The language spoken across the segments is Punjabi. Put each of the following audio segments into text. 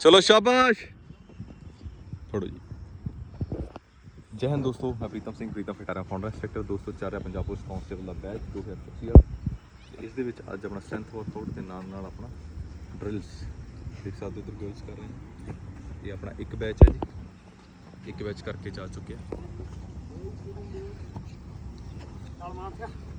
ਚਲੋ ਸ਼ਾਬਾਸ਼। ਥੋੜੋ ਜੀ। ਜੈ ਹਿੰਦ ਦੋਸਤੋ, ਮੈਂ ਪ੍ਰੀਤਮ ਸਿੰਘ, ਪ੍ਰੀਤਮ ਫਟਾਰਾ ਫਾਊਂਡਰ ਇੰਸਟ੍ਰਕਟਰ ਦੋਸਤੋ ਚਾਰਿਆ ਪੰਜਾਬ ਪੁਲਿਸ ਕਾਂਸਟੇਬਲ ਦਾ ਬੈਚ 2025 ਵਾਲਾ। ਤੇ ਇਸ ਦੇ ਵਿੱਚ ਅੱਜ ਆਪਣਾ ਸਟਰੈਂਥ ਵਰਕਆਊਟ ਦੇ ਨਾਲ ਨਾਲ ਆਪਣਾ ਡਰਿਲਸ ਦੇਖ ਸਕਦੇ ਹੋ ਇੱਧਰ ਗਰਲਸ ਕਰ ਰਹੇ ਨੇ। ਇਹ ਆਪਣਾ ਇੱਕ ਬੈਚ ਹੈ ਜੀ। ਇੱਕ ਬੈਚ ਕਰਕੇ ਜਾ ਚੁੱਕਿਆ। ਆ ਸ਼ਾਬਾਸ਼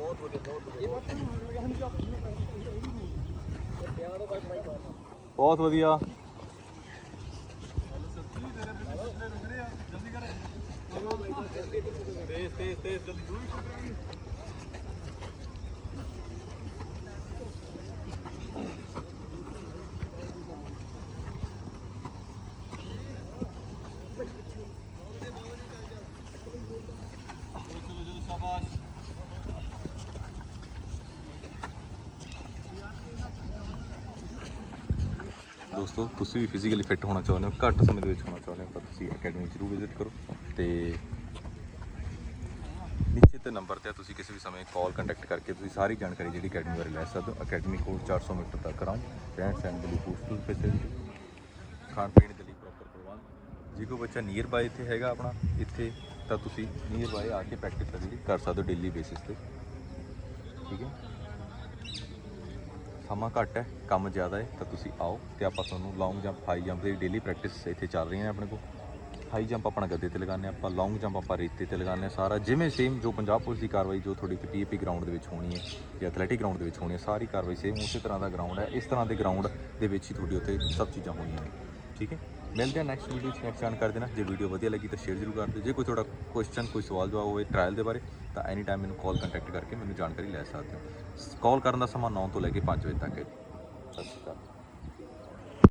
ਬਹੁਤ ਵਧੀਆ। ਬਹੁਤ ਵਧੀਆ ਬਹੁਤ ਵਧੀਆ ਤੇਜ਼ ਤੇਜ਼ ਤੇਜ਼ ਜਲਦੀ ਦੋਸਤੋ ਤੁਸੀਂ ਵੀ ਫਿਜ਼ੀਕਲੀ ਫਿੱਟ ਹੋਣਾ ਚਾਹੁੰਦੇ ਹੋ ਘੱਟ ਸਮੇਂ ਦੇ ਵਿੱਚ ਹੋਣਾ ਚਾਹੁੰਦੇ ਹੋ ਤਾਂ ਤੁਸੀਂ ਅਕੈਡਮੀ ਜ਼ਰੂਰ ਵਿਜ਼ਿਟ ਕਰੋ। ਤੇ ਨੀਚੇ ਤੇ ਨੰਬਰ ਤੇ ਆ, ਤੁਸੀਂ ਕਿਸੇ ਵੀ ਸਮੇਂ ਕਾਲ ਕੰਟੈਕਟ ਕਰਕੇ ਤੁਸੀਂ ਸਾਰੀ ਜਾਣਕਾਰੀ ਜਿਹੜੀ ਅਕੈਡਮੀ ਬਾਰੇ ਲੈ ਸਕਦੇ ਹੋ ਅਕੈਡਮੀ ਕੋਡ 400 ਮੀਟਰ ਤੱਕ ਰਾਉਂਡ ਰਹਿਣ ਸਹਿਣ ਦੇ ਲਈ ਹੋਸਟਲ ਫੈਸਿਲਿਟੀ ਖਾਣ ਪੀਣ ਦੇ ਲਈ ਪ੍ਰੋਪਰ ਪ੍ਰਬੰਧ। ਜੇ ਕੋਈ ਬੱਚਾ ਨੀਅਰ ਬਾਏ ਇੱਥੇ ਹੈਗਾ ਆਪਣਾ ਇੱਥੇ ਤਾਂ ਤੁਸੀਂ ਨੀਅਰ ਬਾਏ ਆ ਕੇ ਪ੍ਰੈਕਟਿਸ ਜਿਹੜੀ ਕਰ ਸਕਦੇ ਹੋ ਡੇਲੀ ਬੇਸਿਸ ਤੇ। ਠੀਕ ਹੈ? ਸਮਾਂ ਘੱਟ ਹੈ, ਕੰਮ ਜ਼ਿਆਦਾ ਹੈ, ਤਾਂ ਤੁਸੀਂ ਆਓ ਤੇ ਆਪਾਂ ਤੁਹਾਨੂੰ ਲੌਂਗ ਜੰਪ ਹਾਈ ਜੰਪ ਦੀ ਡੇਲੀ ਪ੍ਰੈਕਟਿਸ ਇੱਥੇ ਚੱਲ ਰਹੀਆਂ ਨੇ ਆਪਣੇ ਕੋਲ। ਹਾਈ ਜੰਪ ਆਪਣਾ ਗੱਦੇ ਤੇ ਲਗਾਉਂਦੇ ਹਾਂ, ਆਪਾਂ ਲੌਂਗ ਜੰਪ ਆਪਾਂ ਰੇਤੇ ਤੇ ਲਗਾਉਂਦੇ ਹਾਂ ਸਾਰਾ, ਜਿਵੇਂ ਸੇਮ ਜੋ ਪੰਜਾਬ ਪੁਲਿਸ ਦੀ ਕਾਰਵਾਈ, ਜੋ ਤੁਹਾਡੀ ਪੀਏਪੀ ਗਰਾਊਂਡ ਦੇ ਵਿੱਚ ਹੋਣੀ ਹੈ ਜਾਂ ਐਥਲੈਟਿਕ ਗਰਾਊਂਡ ਦੇ ਵਿੱਚ ਹੋਣੀ ਹੈ, ਸਾਰੀ ਕਾਰਵਾਈ ਸੇਮ ਉਸੇ ਤਰ੍ਹਾਂ ਦਾ ਗਰਾਊਂਡ ਹੈ, ਇਸ ਤਰ੍ਹਾਂ ਦੇ ਗਰਾਊਂਡ ਦੇ ਵਿੱਚ ਹੀ ਤੁਹਾਡੀ ਉੱਥੇ ਸਭ ਚੀਜ਼ਾਂ ਹੋਣੀਆਂ ਨੇ, ਠੀਕ ਹੈ? ਮਿਲਦੇ ਹਾਂ ਨੈਕਸਟ ਵੀਡੀਓ 'ਚ ਨੈਕਸਟ ਕਰ ਦੇਣਾ ਜੇ ਵੀਡੀਓ ਵਧੀਆ ਲੱਗੀ ਤਾਂ ਸ਼ੇਅਰ ਜ਼ਰੂਰ ਕਰ ਦਿਓ। ਜੇ ਕੋਈ ਤੁਹਾਡਾ ਕੁਐਸਚਨ ਕੋਈ ਸਵਾਲ, ਜਵਾਬ ਹੋਵੇ ਟ੍ਰਾਇਲ ਦੇ ਬਾਰੇ, ਤਾਂ ਐਨੀ ਟਾਈਮ ਮੈਨੂੰ ਕਾਲ ਕੰਟੈਕਟ ਕਰਕੇ ਮੈਨੂੰ ਜਾਣਕਾਰੀ ਲੈ ਸਕਦੇ ਹੋ। ਕਾਲ ਕਰਨ ਦਾ ਸਮਾਂ 9 ਤੋਂ ਲੈ ਕੇ 5 ਵਜੇ ਤੱਕ ਹੈ। ਸਤਿ ਸ਼੍ਰੀ ਅਕਾਲ।